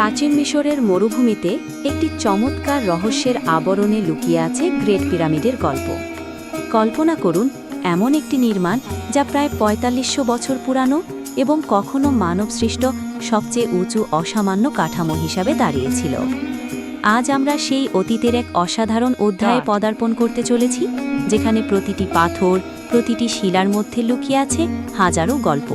প্রাচীন মিশরের মরুভূমিতে একটি চমৎকার রহস্যের আবরণে লুকিয়ে আছে গ্রেট পিরামিডের গল্প। কল্পনা করুন এমন একটি নির্মাণ যা প্রায় পঁয়তাল্লিশশো বছর পুরানো এবং কখনো মানবসৃষ্ট সবচেয়ে উঁচু অসামান্য কাঠামো হিসাবে দাঁড়িয়েছিল। আজ আমরা সেই অতীতের এক অসাধারণ অধ্যায়ে পদার্পণ করতে চলেছি যেখানে প্রতিটি পাথর প্রতিটি শিলার মধ্যে লুকিয়ে আছে হাজারো গল্প।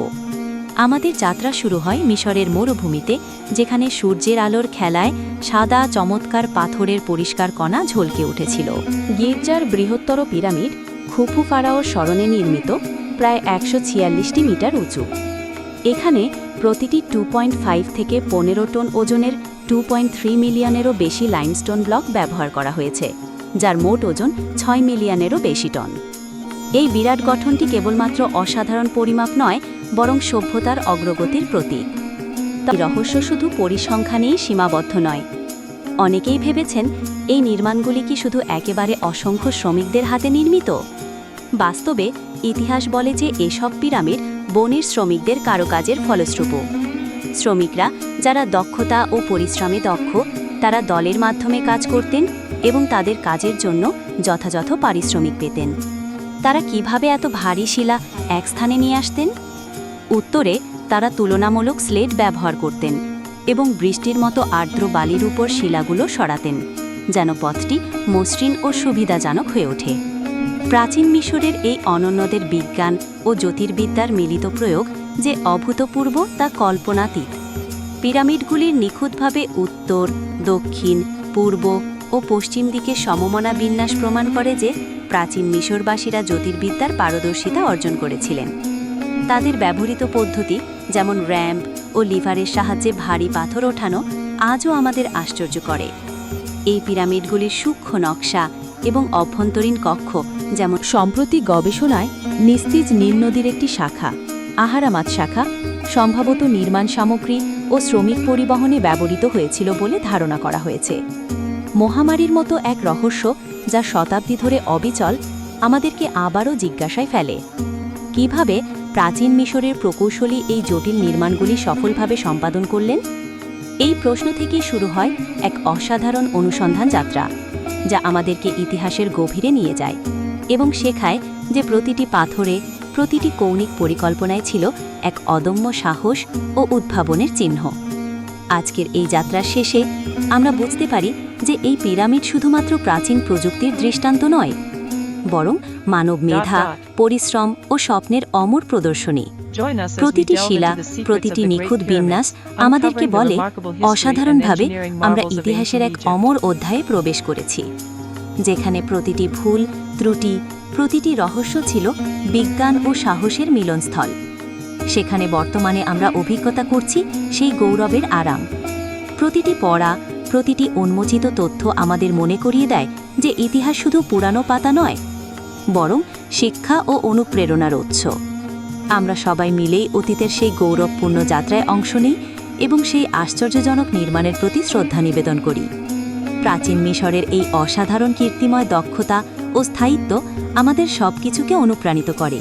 আমাদের যাত্রা শুরু হয় মিশরের মরুভূমিতে, যেখানে সূর্যের আলোর খেলায় সাদা চমৎকার পাথরের পরিষ্কার কণা ঝলকে উঠেছিল। গির্জার বৃহত্তর পিরামিড খুফু ফারাওর স্মরণে নির্মিত, প্রায় একশো ছিয়াল্লিশটি মিটার উঁচু। এখানে প্রতিটি টু পয়েন্ট ফাইভ থেকে পনেরো টন ওজনের টু পয়েন্ট থ্রি মিলিয়নেরও বেশি লাইমস্টোন ব্লক ব্যবহার করা হয়েছে, যার মোট ওজন ছয় মিলিয়নেরও বেশি টন। এই বিরাট গঠনটি কেবলমাত্র অসাধারণ পরিমাপ নয় বরং সভ্যতার অগ্রগতির প্রতীক। তাই রহস্য শুধু পরিসংখ্যানেই সীমাবদ্ধ নয়। অনেকেই ভেবেছেন, এই নির্মাণগুলি কি শুধু একেবারে অসংখ্য শ্রমিকদের হাতে নির্মিত? বাস্তবে, ইতিহাস বলে যে এসব পিরামিড বনের শ্রমিকদের কারুকাজের ফলশ্রুপ শ্রমিকরা, যারা দক্ষতা ও পরিশ্রমে দক্ষ, তারা দলের মাধ্যমে কাজ করতেন এবং তাদের কাজের জন্য যথাযথ পারিশ্রমিক পেতেন। তারা কীভাবে এত ভারী শিলা এক স্থানে নিয়ে আসতেন? উত্তরে তারা তুলনামূলক স্লেট ব্যবহার করতেন এবং বৃষ্টির মতো আর্দ্র বালির উপর শিলাগুলো সরাতেন, যেন পথটি মসৃণ ও সুবিধাজনক হয়ে ওঠে। প্রাচীন মিশরের এই অনন্যদের বিজ্ঞান ও জ্যোতির্বিদ্যার মিলিত প্রয়োগ যে অভূতপূর্ব তা কল্পনাতীত। পিরামিডগুলির নিখুঁতভাবে উত্তর, দক্ষিণ, পূর্ব ও পশ্চিম দিকে সমমনা বিন্যাস প্রমাণ করে যে প্রাচীন মিশরবাসীরা জ্যোতির্বিদ্যার পারদর্শিতা অর্জন করেছিলেন। তাদের ব্যবহৃত পদ্ধতি, যেমন র্যাম্প ও লিভারের সাহায্যে ভারী পাথর ওঠানো, আজও আমাদের আশ্চর্য করে। এই পিরামিডগুলির সূক্ষ্ম নকশা এবং অভ্যন্তরীণ কক্ষ, যেমন সম্প্রতি গবেষণায় নিস্তিজ নীল নদীর একটি শাখা, আহারামাত শাখা, সম্ভবত নির্মাণ সামগ্রী ও শ্রমিক পরিবহনে ব্যবহৃত হয়েছিল বলে ধারণা করা হয়েছে। মহামারীর মতো এক রহস্য যা শতাব্দী ধরে অবিচল আমাদেরকে আবারও জিজ্ঞাসায় ফেলে। কীভাবে প্রাচীন মিশরের প্রকৌশলী এই জটিল নির্মাণগুলি সফলভাবে সম্পাদন করলেন? এই প্রশ্ন থেকেই শুরু হয় এক অসাধারণ অনুসন্ধান যাত্রা, যা আমাদেরকে ইতিহাসের গভীরে নিয়ে যায় এবং শেখায় যে প্রতিটি পাথরে প্রতিটি কৌণিক পরিকল্পনায় ছিল এক অদম্য সাহস ও উদ্ভাবনের চিহ্ন। আজকের এই যাত্রার শেষে আমরা বুঝতে পারি যে এই পিরামিড শুধুমাত্র প্রাচীন প্রযুক্তির দৃষ্টান্ত নয় বরং মানব মেধা পরিশ্রম ও স্বপ্নের অমর প্রদর্শনী। প্রতিটি শিলা প্রতিটি নিখুঁত বিন্যাস আমাদেরকে বলে অসাধারণভাবে আমরা ইতিহাসের এক অমর অধ্যায়ে প্রবেশ করেছি যেখানে প্রতিটি ভুল ত্রুটি প্রতিটি রহস্য ছিল বিজ্ঞান ও সাহসের মিলনস্থল। সেখানে বর্তমানে আমরা অভিজ্ঞতা করছি সেই গৌরবের আরাম। প্রতিটি পড়া প্রতিটি উন্মোচিত তথ্য আমাদের মনে করিয়ে দেয় যে ইতিহাস শুধু পুরানো পাতা নয় বরং শিক্ষা ও অনুপ্রেরণার উৎস। আমরা সবাই মিলেই অতীতের সেই গৌরবপূর্ণ যাত্রায় অংশ নিই এবং সেই আশ্চর্যজনক নির্মাণের প্রতি শ্রদ্ধা নিবেদন করি। প্রাচীন মিশরের এই অসাধারণ কীর্তিময় দক্ষতা ও স্থায়িত্ব আমাদের সব কিছুকে অনুপ্রাণিত করে।